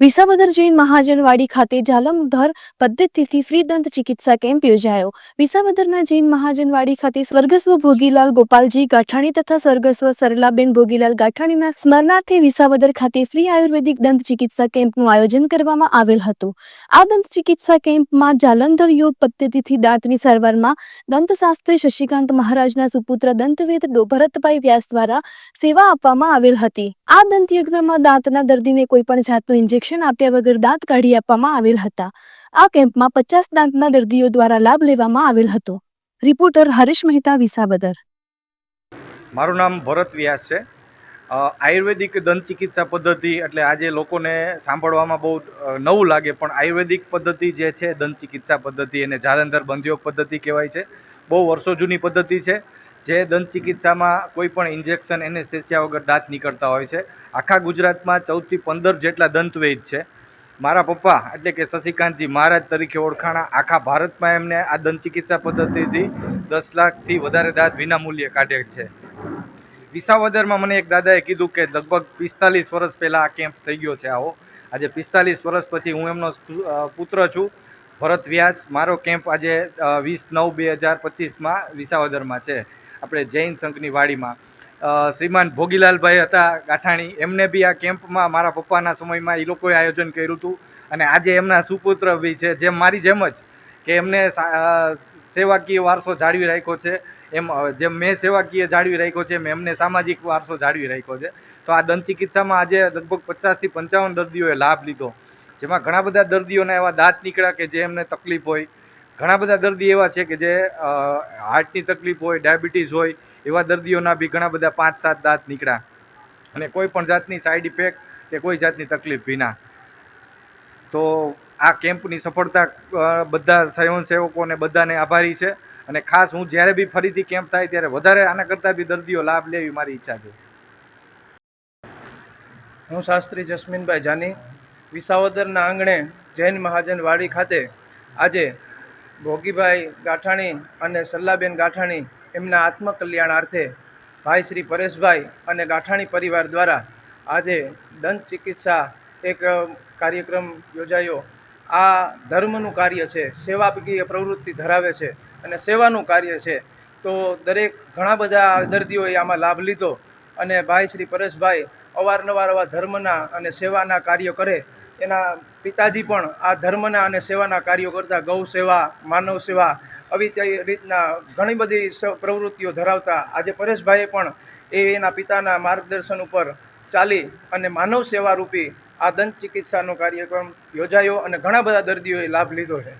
વિસાવદર જૈન મહાજનવાડી ખાતે જાલમધર પદ્ધતિથી ફ્રી દંત ચિકિત્સા કેમ્પ યોજાયો. વિસાવદરના જૈન મહાજનવાડી ખાતે સ્વર્ગસ્વ ભોગીલાલ ગોપાલજી ગાંઠાણી તથા સ્વર્ગસ્વ સરલાબેન ભોગીલાલ ગાંઠાણીના સ્મરણાર્થે વિસાવદર ખાતે ફ્રી આયુર્વેદિક દંત ચિકિત્સા કેમ્પનું આયોજન કરવામાં આવેલ હતું. આ દંત ચિકિત્સા કેમ્પમાં જાલંધર યોગ પદ્ધતિથી દાંતની સારવારમાં દંતશાસ્ત્રી શશિકાંત મહારાજના સુપુત્ર દંતવેદ ભરતભાઈ વ્યાસ દ્વારા સેવા આપવામાં આવેલ હતી. આ દંતયજ્ઞમાં દાંતના દર્દીને કોઈ પણ જાતનું ઇન્જેક્શન આપ્યા વગર દાંત કાઢી આપવામાં આવેલ હતા. આ કેમ્પમાં પચાસ દાંતના દર્દીઓ દ્વારા લાભ લેવામાં આવેલ હતો. રિપોર્ટર હરીશ મહેતા, વિસાવદર. મારું નામ ભરત વ્યાસ છે. આયુર્વેદિક દંત ચિકિત્સા પદ્ધતિ એટલે આજે લોકોને સાંભળવામાં બહુ નવું લાગે, પણ આયુર્વેદિક પદ્ધતિ જે છે, દંત ચિકિત્સા પદ્ધતિ એને જાલંધર બંધયોગ પદ્ધતિ કહેવાય છે. બહુ વર્ષો જૂની પદ્ધતિ છે. જે દંત ચિકિત્સામાં કોઈ પણ ઇન્જેક્શન એનેસ્થેસિયા વગર દાંત નીકળતા હોય છે. આખા ગુજરાતમાં ચૌદથી પંદર જેટલા દંતવૈદ છે. મારા પપ્પા, એટલે કે શશિકાંતજી મહારાજ તરીકે ઓળખાણા, આખા ભારતમાં એમને આ દંત ચિકિત્સા પદ્ધતિથી દસ લાખથી વધારે દાંત વિનામૂલ્યે કાઢે છે. વિસાવદરમાં મને એક દાદાએ કીધું કે લગભગ પિસ્તાલીસ વર્ષ પહેલાં આ કેમ્પ થઈ ગયો છે આવો. આજે પિસ્તાલીસ વર્ષ પછી હું એમનો પુત્ર છું. ભરત વ્યાસ મારો કેમ્પ આજે વીસ નવ બે હજાર પચીસમાં વિસાવદરમાં છે. આપણે જૈન સંઘની વાડીમાં. શ્રીમાન ભોગીલાલભાઈ હતા ગાંઠાણી. એમને બી આ કેમ્પમાં મારા પપ્પાના સમયમાં એ લોકોએ આયોજન કર્યું હતું. અને આજે એમના સુપુત્ર બી છે જેમ મારી જેમ જ કે એમને સેવાકીય વારસો જાળવી રાખ્યો છે. એમ જેમ મેં સેવાકીય જાળવી રાખ્યો છે, એમ એમને સામાજિક વારસો જાળવી રાખ્યો છે. તો આ દંત ચિકિત્સામાં આજે લગભગ પચાસથી પંચાવન દર્દીઓએ લાભ લીધો. જેમાં ઘણા બધા દર્દીઓના એવા દાંત નીકળ્યા કે જે એમને તકલીફ હોય. ઘણા બધા દર્દી એવા છે કે જે હાર્ટની તકલીફ હોય ડાયાબિટીસ હોય, એવા દર્દીઓના બી ઘણા બધા પાંચ સાત દાંત નીકળ્યા. અને કોઈ પણ જાતની સાઈડ ઇફેક્ટ કે કોઈ જાતની તકલીફ વિના. તો આ કેમ્પની સફળતા બધા સ્વયંસેવકોને બધાને આભારી છે. અને ખાસ હું જ્યારે બી ફરીથી કેમ્પ થાય ત્યારે વધારે આના કરતાં બી દર્દીઓ લાભ લેવી મારી ઈચ્છા છે. હું શાસ્ત્રી જસ્મીનભાઈ જાની, વિસાવદરના આંગણે જૈન મહાજન વાડી ખાતે આજે ભોગીભાઈ ગાંઠાણી અને સલ્લાબેન ગાંઠાણી એમના આત્મકલ્યાણાર્થે ભાઈ શ્રી પરેશભાઈ અને ગાંઠાણી પરિવાર દ્વારા આજે દંત ચિકિત્સા એક કાર્યક્રમ યોજાયો. આ ધર્મનું કાર્ય છે સેવાકીય પ્રવૃત્તિ ધરાવે છે અને સેવાનું કાર્ય છે. તો દરેક ઘણા બધા દર્દીઓએ આમાં લાભ લીધો અને ભાઈ શ્રી પરેશભાઈ અવારનવાર આવા ધર્મના અને સેવાના કાર્યો કરે એના પિતાજી પણ આ ધર્મના અને સેવાના કાર્યો કરતા ગૌ સેવા, માનવ સેવા આવી તે રીતના ઘણી બધી પ્રવૃત્તિઓ ધરાવતા. આજે પરેશભાઈએ પણ એ એના પિતાના માર્ગદર્શન ઉપર ચાલી અને માનવ સેવા રૂપી આ દંત ચિકિત્સાનો કાર્યક્રમ યોજાયો અને ઘણા બધા દર્દીઓએ લાભ લીધો છે.